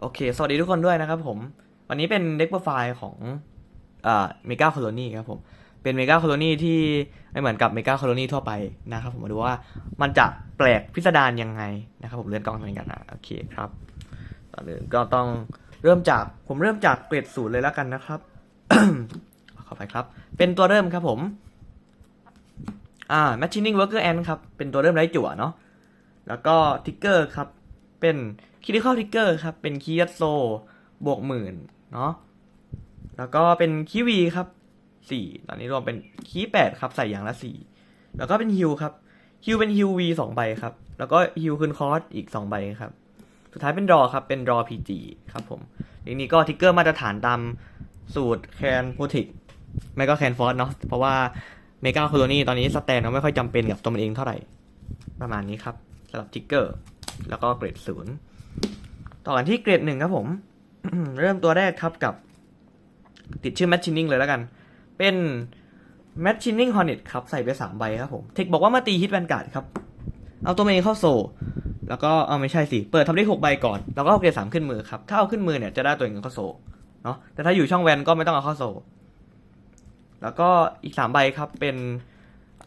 โอเค สวัสดีทุกคนด้วยนะครับผม วันนี้เป็นเด็กโปรไฟล์ของอ่าเมกาโคโลนีครับผม เป็นเมกาโคโลนีที่ไม่เหมือนกับเมกาโคโลนีทั่วไปนะครับผมมาดูว่ามันจะแปลกพิสดารยังไงนะครับผมเลื่อนกล้องตรงนี้กันนะโอเคครับก่อนอื่นก็ต้องเริ่มจากผมเริ่มจากเกรดศูนย์เลยแล้วกันนะครับขอไปครับ เป็นตัวเริ่มครับผมอ่า Machining Worker Ant ครับ เป็นตัวเริ่มไร้จั่วเนาะแล้วก็ทิกเก อร์ครับเป็น Critical Trigger ครับ เป็นคียัตโซบวกหมื่นเนาะแล้วก็เป็นคีวีครับสี่ตอนนี้รวมเป็นคีแปดครับใส่อย่างละสี่แล้วก็เป็นฮิวครับฮิวเป็นฮิววีสองใบครับ แล้วก็ฮิวคืนคอร์สอีกสองใบครับสุดท้ายเป็นรอครับ เป็นรอพีจีครับผมทีนี้ก็ทิกเกอร์มาตรฐานตามสูตรแคนโพติกไม่ก็แคนฟอสเนาะเพราะว่าเมกาโคโลนีตอนนี้สแตนเขาไม่ค่อยจำเป็นกับตัวมันเองเท่าไหร่ ประมาณนี้ครับสำหรับทิกเกอร์ แล้วก็เกรดศูนย์ ต่อกันที่เกรดหนึ่งครับผม เริ่มตัวแรกครับกับ ติดชื่อ Matchining เลยแล้วกัน เป็น Matchining Hornet ครับ ใส่ไปสามใบครับผมเทคบอกว่ามาตีฮิตแวนการ์ดครับ เอาตัวเองเข้าโซ แล้วก็เอาไม่ใช่สิ เปิดทำได้หกใบก่อน แล้วก็เอาเกรดสามขึ้นมือครับ ถ้าเอาขึ้นมือเนี่ยจะได้ตัวเองเข้าโซเนาะแต่ถ้าอยู่ช่องแวนก็ไม่ต้องเอาเข้าโซ แล้วก็อีกสามใบครับเป็น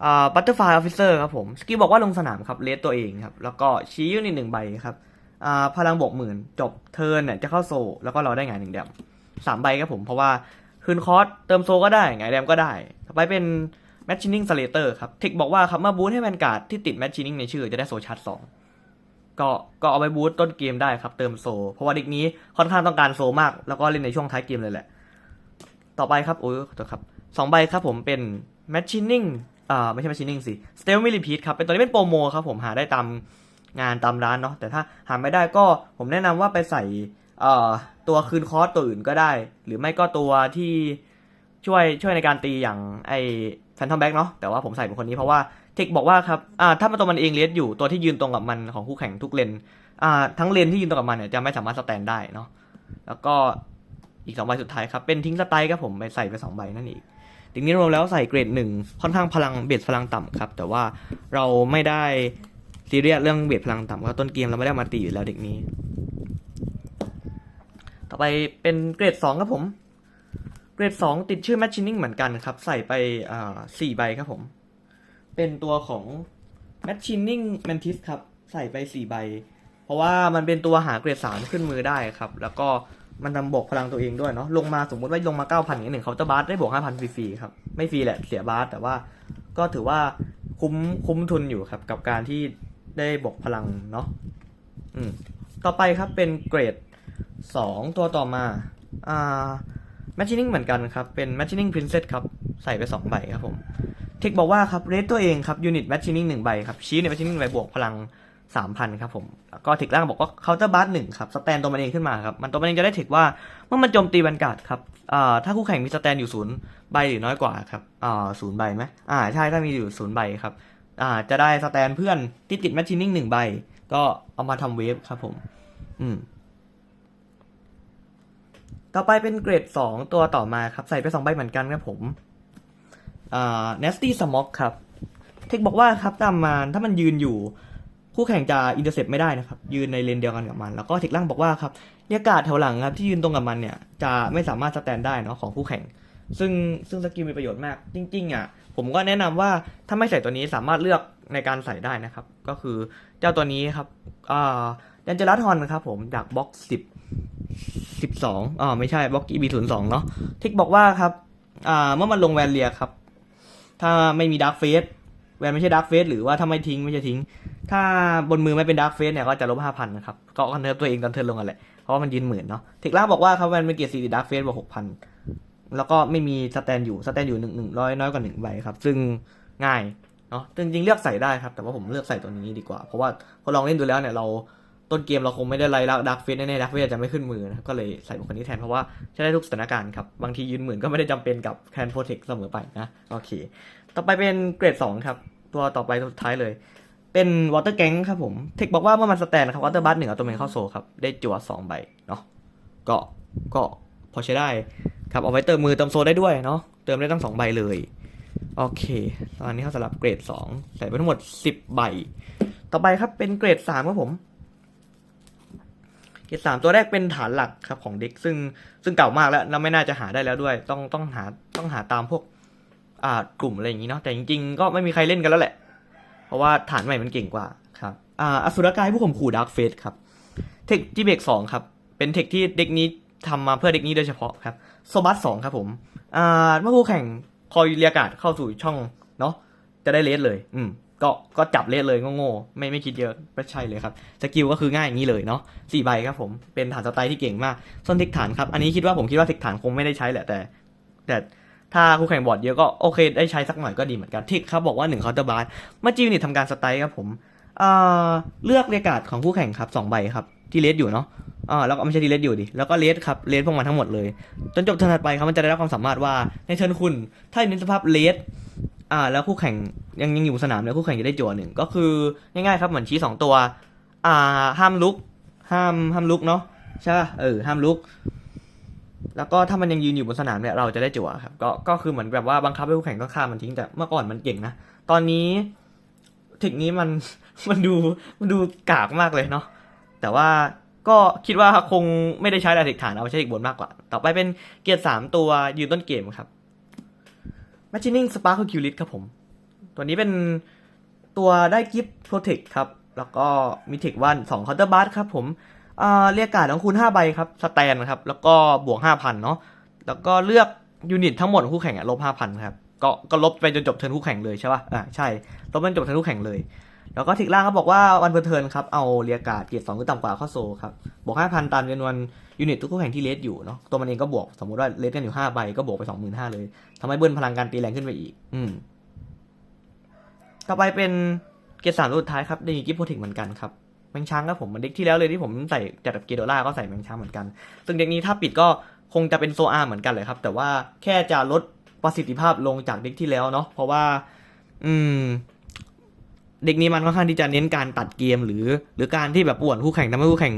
อ่าบัตเตอร์ฟลายออฟฟิเซอร์ครับผม สกิลบอกว่าลงสนามครับเลสตัวเองครับ แล้วก็ชี้ยูนิตหนึ่งใบครับ พลังบวกหมื่นจบเทิร์นเนี่ยจะเข้าโซ แล้วก็เราได้ไงานหนึ่งแดมสามใบครับผมเพราะว่าคืนคอร์สเติมโซก็ได้ไงานแดมก็ได้ ต่อไปเป็นแมชชีนิ่งสเลเตอร์ครับเทคบอกว่าครับมื่อบูทให้แวนการ์ดที่ติดแมชชีนิ่งในชื่อจะได้โซชาร์จสองก็ก็เอาไปบูทต้นเกมได้ครับเติมโซ เพราะว่าเด็กนี้ค่อนข้างต้องการโซมาก แล้วก็เล่นในช่วงท้ายเกมเลยแหละ ต่อไปครับโอ้ยขอโทษครับสองใบครับผมเป็นแมชชีนิ่งอ่าไม่ใช่แมชชีนิ่งสิสเตลมิลิพีทครับเป็นตัวนี้เป็นโปรโมครับผมหาได้ตาม งานตามร้านเนาะแต่ถ้าหาไม่ได้ก็ผมแนะนำว่าไปใส่เอ่อตัวคืนคอร์สตัวอื่นก็ได้ หรือไม่ก็ตัวที่ช่วยช่วยในการตีอย่างไอแฟนทอมแบ็กเนาะแต่ว่าผมใส่เป็นคนนี้เพราะว่าเทคบอกว่าครับอ่าถ้ามันตัวมันเองเลสอยู่ตัวที่ยืนตรงกับมันของคู่แข่งทุกเลนอ่าทั้งเลนที่ยืนตรงกับมันเนี่ยจะไม่สามารถสแตนได้เนาะแล้วก็อีกสองใบสุดท้ายครับ เป็นทิ้งสไตล์ครับผมไปใส่ไปสองใบนั่นเองทีนี้รวมแล้วใส่เกรดหนึ่งค่อนข้างพลังเบียดพลังต่ำครับ แต่ว่าเราไม่ได้ ซีเรียสเรื่องเบียดพลังต่ำก็ต้นเกมเราไม่ได้มาตีอยู่แล้วเด็กนี้ ต่อไปเป็นเกรดสองครับผม เกรดสองติดชื่อ Matchining เหมือนกันครับ ใส่ไปอ่าสี่ใบครับผม เป็นตัวของ Matchining Mantis ครับ ใส่ไปสี่ใบ เพราะว่ามันเป็นตัวหาเกรดสามขึ้นมือได้ครับ แล้วก็มันทำบวกพลังตัวเองด้วยเนาะลงมาสมมติว่าลงมาเก้าพันอย่างหนึ่งเขาจะบาสได้บวกห้าพันฟรีๆครับ ไม่ฟรีแหละเสียบาสแต่ว่าก็ถือว่าคุ้มคุ้มทุนอยู่ครับ กับการที่ ได้บวกพลังเนาะอืมต่อไปครับเป็นเกรดสองตัวต่อมาอ่า Matchining เหมือนกันครับ เป็น Matchining Princess ครับ ใส่ไปสองใบครับผมเทคบอกว่าครับเรทตัวเองครับยูนิต Matchining หนึ่งใบครับ ชี้ใน Matchining ใบบวกพลังสามพันครับผมแล้วก็เทคล่างบอกว่าเคาน์เตอร์บัสหนึ่งครับ สแตนตัวมันเองขึ้นมาครับ มันตัวมันเองจะได้เทคว่า เมื่อมันโจมตีแวนการ์ดครับอ่าถ้าคู่แข่งมีสแตนอยู่ศูนย์ใบหรือน้อยกว่าครับอ่าศูนย์ใบไหมอ่าใช่ถ้ามีอยู่ศูนย์ใบครับ อ่าจะได้สแตนเพื่อนที่ติด Matchining หนึ่งใบ ก็เอามาทำเวฟครับผม อืม ต่อไปเป็นเกรด 2 ตัวต่อมาครับ ใส่ไป 2 ใบเหมือนกันครับผม อ่า nasty smoke ครับ เทคบอกว่าครับตามมานถ้ามันยืนอยู่ คู่แข่งจะอินเตอร์เซปไม่ได้นะครับ ยืนในเลนเดียวกันกับมัน แล้วก็เทคล่างบอกว่าครับเรียกการ์ดแถวหลังครับที่ยืนตรงกับมันเนี่ย จะไม่สามารถสแตนได้เนาะของคู่แข่ง ซึ่งซึ่งสกิลมีประโยชน์มาก จริง ๆอะ ผมก็แนะนำว่าถ้าไม่ใส่ตัวนี้สามารถเลือกในการใส่ได้นะครับ ก็คือเจ้าตัวนี้ครับอ่าเดนเจลัสฮอนครับผมจากบล็อกสิบสิบสองอ่าไม่ใช่บล็อกอีบีศูนย์สองเนาะเทคบอกว่าครับอ่าเมื่อมันลงแวนเลียครับ ถ้าไม่มีดาร์กเฟสแวนไม่ใช่ดาร์กเฟสหรือว่าถ้าไม่ทิ้งไม่ใช่ทิ้ง ถ้าบนมือไม่เป็นดาร์กเฟสเนี่ยก็จะลบห้าพันนะครับก็คอนเทิร์ฟตัวเองตอนเทิร์นลงกันแหละเพราะว่ามันยืนหมื่นเนาะเทคล่าบอกว่าครับแวนเป็นเกียร์สี่ดาร์กเฟสบวกหกพัน แล้วก็ไม่มีสแตนอยู่สแตนอยู่หนึ่งหนึ่งร้อยน้อยกว่าหนึ่งใบครับ ซึ่งง่ายเนาะจริงๆเลือกใส่ได้ครับ แต่ว่าผมเลือกใส่ตัวนี้ดีกว่า เพราะว่าพอลองเล่นดูแล้วเนี่ยเราต้นเกมเราคงไม่ได้ไล่ลักดักเฟสแน่ๆดักเฟสจะไม่ขึ้นมือนะก็เลยใส่บุคคลนี้แทนเพราะว่าใช้ได้ทุกสถานการณ์ครับ บางทียืนหมื่นก็ไม่ได้จำเป็นกับแคนโปรเทคเสมอไปนะโอเค ต่อไปเป็นเกรดสองครับ ตัวต่อไปตัวสุดท้ายเลย เป็นวอเตอร์แก๊งครับผม เทคบอกว่าเมื่อมันสแตนครับวอเตอร์บัสหนึ่งเอาตัวเมนเข้าโซครับ ได้จั่วสองใบเนาะก็ก็พอใช้ได้ ครับเอาไว้เติมมือเติมโซได้ด้วยเนาะเติมได้ทั้งสองใบเลยโอเคตอนนี้เขาสลับเกรดสองใส่ไปทั้งหมดสิบใบ ต่อไปครับเป็นเกรดสามครับผม เกรดสามตัวแรกเป็นฐานหลักครับของเด็กซึ่งซึ่งเก่ามากแล้วแล้วไม่น่าจะหาได้แล้วด้วย ต้องต้องหาต้องหาตามพวกอ่ากลุ่มอะไรอย่างนี้เนาะแต่จริงๆ ก็ไม่มีใครเล่นกันแล้วแหละ เพราะว่าฐานใหม่มันเก่งกว่าครับอ่าอสุรกายผู้ข่มขู่ดาร์กเฟสครับเทคจีเบกสองครับเป็นเทคที่เด็กนี้ ทำมาเพื่อเด็กนี้โดยเฉพาะครับโซบัสสองครับผมอ่าเมื่อผู้แข่งคอยเรียการ์ดเข้าสู่ช่องเนาะจะได้เลสเลย อืมก็ก็จับเลสเลยโง่ๆไม่ไม่คิดเยอะไม่ใช่เลยครับสกิลก็คือง่ายอย่างนี้เลยเนาะสี่ใบครับผมเป็นฐานสไตล์ที่เก่งมากส่วนเทคฐานครับอันนี้คิดว่าผมคิดว่าเทคฐานคงไม่ได้ใช้แหละแต่ แต่ถ้าคู่แข่งบอร์ดเยอะก็โอเคได้ใช้สักหน่อยก็ดีเหมือนกันทิกครับบอกว่า1 counter blast เมื่อจีวนิททำการสไตล์ครับผมเลือกเรียการ์ดของคู่แข่งครับสองใบครับ ที่เลสอยู่เนาะอ่าแล้วก็ไม่ใช่ที่เลสอยู่ดิ แล้วก็เลสครับ เลสพวกมันทั้งหมดเลย จนจบเทิร์นถัดไปครับ มันจะได้รับความสามารถว่า ในเทิร์นคุณ ถ้าอยู่ในสภาพเลสอ่า แล้วคู่แข่งยังยังอยู่บนสนามแล้วคู่แข่งจะได้จั่วหนึ่ง ก็คือง่ายๆครับ เหมือนชี้สองตัว อ่า ห้ามลุก ห้าม ห้ามลุกเนาะ ใช่ป่ะ เออ ห้ามลุก แล้วก็ถ้ามันยังยืนอยู่บนสนามเนี่ย เราจะได้จั่วครับ ก็ ก็คือเหมือนแบบว่าบังคับให้คู่แข่งต้องฆ่ามันทิ้ง แต่เมื่อก่อนมันเก่งนะ ตอนนี้เทคนี้มัน มันดู มันดูกากมากเลยเนาะ แต่ว่าก็คิดว่าคงไม่ได้ใช้ดาเทคฐานเอาไปใช้อีกบนมากกว่า ต่อไปเป็นเกียร์สามตัวยืนต้นเกมครับ Machining Spark c u l i t ครับผม ตัวนี้เป็นตัวได้กิฟต์โปรเทคครับ แล้วก็มีเทควันสองเคาน์เตอร์บัสครับผมอ่าเรียกการ์ดของคุณ 5 ใบครับ สแตนครับ แล้วก็บวก 5,000 เนาะ แล้วก็เลือกยูนิตทั้งหมดคู่แข่งอะลบ 5,000 ครับ ก็ก็ลบไปจนจบเทิร์นคู่แข่งเลยใช่ป่ะ อ่าใช่ ลบไปจนจบเทิร์นคู่แข่งเลย แล้วก็ทิกล่างเขาบอกว่าวันเพอร์เทิร์นครับ เอาเรียการ์ดเกียรติสองหรือต่ำกว่าข้าโซครับบวก5,000ตามจำนวนยูนิตทุกคู่แข่งที่เลสอยู่เนาะตัวมันเองก็บวกสมมติว่าเลสกันอยู่5ใบก็บวกไป25,000เลยทำให้เบิ้ลพลังการตีแรงขึ้นไปอีก อืมต่อไปเป็นเกียร์สามตัวสุดท้ายครับดีกิฟต์โปรเทคเหมือนกันครับแมงช้างครับผมเหมือนเด็กที่แล้วเลยที่ผมใส่จัดกับเกโดล่าก็ใส่แมงช้างเหมือนกัน ซึ่งเด็กนี้ถ้าปิดก็คงจะเป็นโซอาเหมือนกันเลยครับ แต่ว่าแค่จะลดประสิทธิภาพลงจากเด็กที่แล้วเนาะเพราะว่า อืม เด็กนี้มันค่อนข้างที่จะเน้นการตัดเกมหรือ หรือการที่แบบป่วนคู่แข่งทำให้คู่แข่ง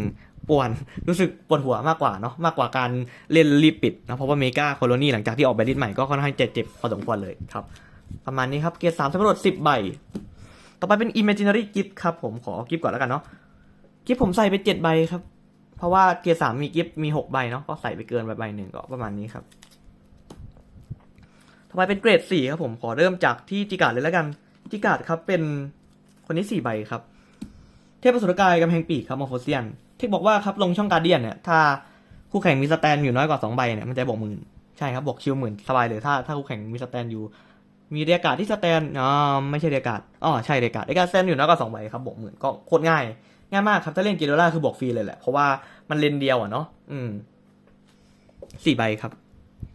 ป่วนรู้สึกปวดหัวมากกว่าเนาะมากกว่าการเล่นรีบปิดนะเพราะว่าเมกาโคโลนีหลังจากที่ออกแบบดิสใหม่ก็ค่อนข้างเจ็บเจ็บพอสมควรเลยครับ ประมาณนี้ครับเกียร์สามสำรวจสิบใบ ต่อไปเป็น imaginary gift ครับผมขอกิฟต์ก่อนแล้วกันเนาะกิฟต์ผมใส่ไปเจ็ดใบครับ เพราะว่าเกียร์สามมีกิฟต์มีหกใบเนาะก็ใส่ไปเกินไปใบหนึ่งก็ประมาณนี้ครับต่อไปเป็นเกรดสี่ครับผมขอเริ่มจากที่จิกาดเลยแล้วกันจิกาดครับเป็น คนนี้สี่ใบครับ เทพสุรกายกำแพงปีกครับมอร์โฟเซียนที่บอกว่าครับลงช่องการเดียนเนี่ยถ้าคู่แข่งมีสแตนอยู่น้อยกว่าสองใบเนี่ยมันจะบวกหมื่นใช่ครับบวกชิวหมื่นสบายเลยถ้าถ้าคู่แข่งมีสแตนอยู่ มีเรียการ์ดที่สแตนอ๋อไม่ใช่เรียการ์ดอ๋อใช่เรียการ์ดเรียการ์ดสแตนอยู่น้อยกว่าสองใบครับบวกหมื่นก็โคตรง่ายง่ายมากครับถ้าเล่นเกโดล่าคือบวกฟรีเลยแหละเพราะว่ามันเลนเดียวอะเนาะอืมสี่ใบครับ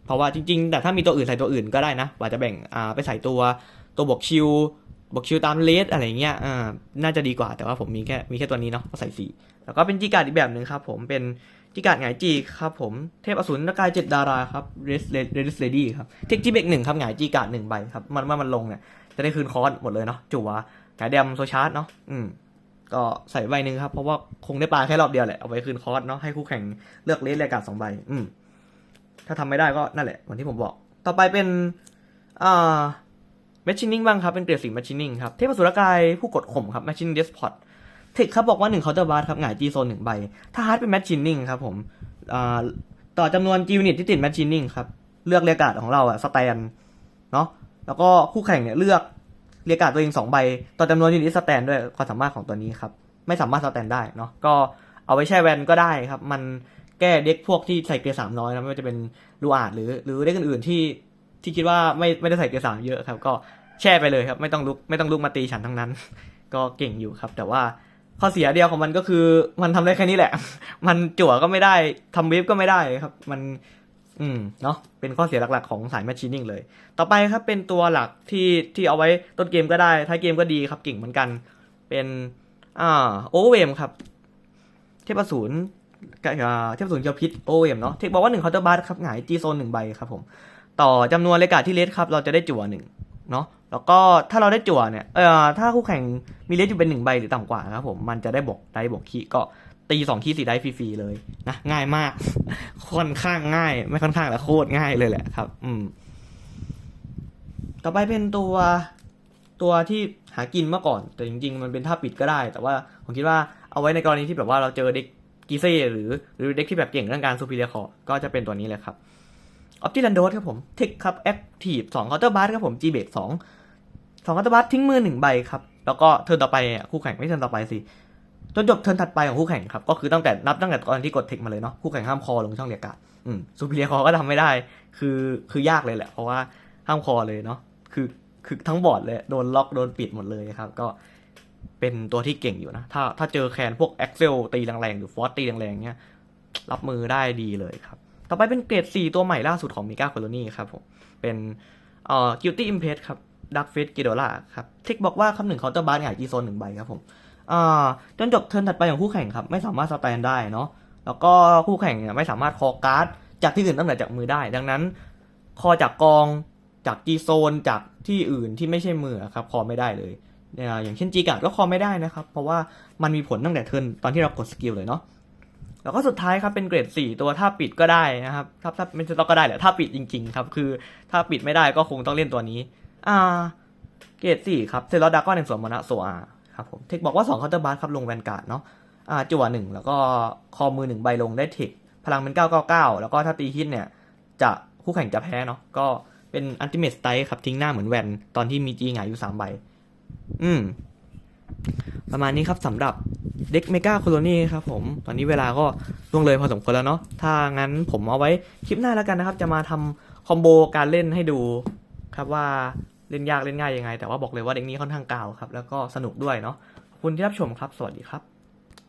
เพราะว่าจริง ๆ แต่ถ้ามีตัวอื่นใส่ตัวอื่นก็ได้นะว่าจะแบ่งอ่าไปใส่ตัวตัวบวกชิว บวกชิวตามเลสอะไรเงี้ยอ่าน่าจะดีกว่าแต่ว่าผมมีแค่มีแค่ตัวนี้เนาะก็ใส่สีแล้วก็เป็นจีการ์ดอีกแบบหนึ่งครับผมเป็นจีการ์ดหงายจีครับผมเทพอสูรนกายเจ็ดดาราครับเรสเรสเลดี้ครับเทคจีเบกหนึ่งครับหงายจีการ์ดหนึ่งใบครับมันเมื่อมันลงเนี่ยจะได้คืนคอสหมดเลยเนาะจั่วหงายแดมโซชาร์ดเนาะอืมก็ใส่ใบหนึ่งครับ เพราะว่าคงได้ปลาแค่รอบเดียวแหละ เอาไว้คืนคอสเนาะให้คู่แข่งเลือกเลสรายการสองใบ อืมถ้าทำไม่ได้ก็นั่นแหละเหมือนที่ผมบอก ต่อไปเป็นอ่า แมชชีนิ่งบ้างครับ เป็นเกรดสีแมชชีนิ่งครับ เทพสุรกายผู้กดข่มครับแมชชีนิ่งเดสพอตเทคครับบอกว่าหนึ่งเคาน์เตอร์บาร์ครับหงายจีโซนหนึ่งใบ ถ้าฮาร์ดเป็นแมชชีนิ่งครับผมต่อจำนวนจีวนิตที่ติดแมชชีนิ่งครับ เลือกเรียกาดของเราอะสแตนเนาะแล้วก็คู่แข่งเนี่ยเลือกเรียกาดตัวเองสองใบ ต่อจำนวนยูนิตสแตนด้วยความสามารถของตัวนี้ครับไม่สามารถสแตนได้เนาะก็เอาไว้แช่แวนก็ได้ครับ มันแก้เด็กพวกที่ใส่เกียร์สามน้อยนะไม่ว่าจะเป็นลูอาดหรือหรือเด็กอื่นๆที่ ที่คิดว่าไม่ไม่ได้ใส่เกียร์สามเยอะครับ ก็แช่ไปเลยครับ ไม่ต้องลุกไม่ต้องลุกมาตีฉันทั้งนั้น ก็เก่งอยู่ครับ แต่ว่าข้อเสียเดียวของมันก็คือ มันทำได้แค่นี้แหละ มันจั่วก็ไม่ได้ทำเวฟก็ไม่ได้ครับ มัน อืมเนาะเป็นข้อเสียหลักๆของสายแมชชีนิ่งเลย ต่อไปครับเป็นตัวหลักที่ที่เอาไว้ต้นเกมก็ได้ท้ายเกมก็ดีครับเก่งเหมือนกัน เป็นอ่าโอเวมครับ เทพอสูรกับอ่าเทพอสูรเกียวพิษโอเวมเนาะเทคบอกว่าหนึ่งเคาน์เตอร์บาร์ครับหงายจีโซนหนึ่งใบครับผม ต่อจำนวนเลกาที่เลสครับเราจะได้จั่วหนึ่งเนาะแล้วก็ถ้าเราได้จั่วเนี่ยเอ่อถ้าคู่แข่งมีเลสอยู่เป็นหนึ่งใบหรือต่ำกว่านะครับผมมันจะได้บวกได้บวกคีก็ตีสองคีสี่ได้ฟรีๆเลยนะง่ายมาก ค่อนข้างง่าย ไม่ค่อนข้างแต่โคตรง่ายเลยแหละครับ อืม ต่อไปเป็นตัวตัวที่หากินเมื่อก่อน แต่จริง ๆ มันเป็นท่าปิดก็ได้ แต่ว่าผมคิดว่าเอาไว้ในกรณีที่แบบว่าเราเจอเด็กกีเซ่หรือหรือเด็กที่แบบเก่งเรื่องการซูเปอร์เรียคอก็จะเป็นตัวนี้เลยครับ ออปติลันโดสครับผมเทคครับแอคทีฟสองคาน์เตอร์บาร์ครับผมจีเบกสองสองคาน์เตอร์บาร์ทิ้งมือหนึ่งใบครับ แล้วก็เทิร์นต่อไปคู่แข่งไม่เทิร์นต่อไปสิจนจบเทิร์นถัดไปของคู่แข่งครับ ก็คือตั้งแต่นับตั้งแต่ตอนที่กดเทคมาเลยเนาะคู่แข่งห้ามคอลงช่องเรียกกาดอืมซูเปอร์เรียคอก็ทำไม่ได้ คือคือยากเลยแหละ เพราะว่าห้ามคอเลยเนาะคือคือทั้งบอร์ดเลยโดนล็อกโดนปิดหมดเลยครับ ก็เป็นตัวที่เก่งอยู่นะ ถ้าถ้าเจอแคนพวก Excel ตีแรงๆหรือฟอสตีแรงๆเนี้ยรับมือได้ดีเลยครับ ต่อไปเป็นเกรด 4 ตัวใหม่ล่าสุดของมิก้าโคโลนีครับผมเป็นเอ่อ Guilty Impress ครับดักเฟสกิโดล่าครับเทคบอกว่าคำหนึ่งเคาน์เตอร์บาร์หงายจีโซนหนึ่งใบครับผมอ่าจนจบเทิร์นถัดไปของคู่แข่งครับ ไม่สามารถสแตนได้เนาะแล้วก็คู่แข่งเนี่ยไม่สามารถคอการ์ดจากที่อื่นตั้งแต่จากมือได้ ดังนั้น คอจากกองจากจีโซนจากที่อื่นที่ไม่ใช่มือครับคอไม่ได้เลยเนี่ยอย่างเช่นจีการ์ดก็คอไม่ได้นะครับ เพราะว่ามันมีผลตั้งแต่เทิร์นตอนที่เรากดสกิลเลยเนาะ แล้วก็สุดท้ายครับเป็นเกรด 4 ตัวถ้าปิดก็ได้นะครับถ้าถ้าไม่ใช่ต้องก็ได้แหละถ้าปิดจริงๆครับคือถ้าปิดไม่ได้ก็คงต้องเล่นตัวนี้ อ่า เกรดสี่ครับเซลล์ดาก้อนหนึ่งส่วนมนะโซอาครับผมเทคบอกว่า2เคาน์เตอร์บาร์ครับลงแวนการ์ดเนาะอ่าจั่วหนึ่งแล้วก็คอมือหนึ่งใบลงได้เทคพลังเป็น 999 แล้วก็ถ้าตีฮิตเนี่ย จะคู่แข่งจะแพ้เนาะก็เป็นอันติเม e สไตครับทิ้งหน้าเหมือนแวนตอนที่มีจีหงายอยู่3ใบอืมประมาณนี้ครับสำหรับ เด็กเมกาโคโลนีครับผม ตอนนี้เวลาก็ล่วงเลยพอสมควรแล้วเนาะ ถ้างั้นผมเอาไว้คลิปหน้าแล้วกันนะครับ จะมาทำคอมโบการเล่นให้ดูครับว่าเล่นยากเล่นง่ายยังไง แต่ว่าบอกเลยว่าเด็กนี้ค่อนข้างกาวครับ แล้วก็สนุกด้วยเนาะ ขอบคุณที่รับชมครับ สวัสดีครับ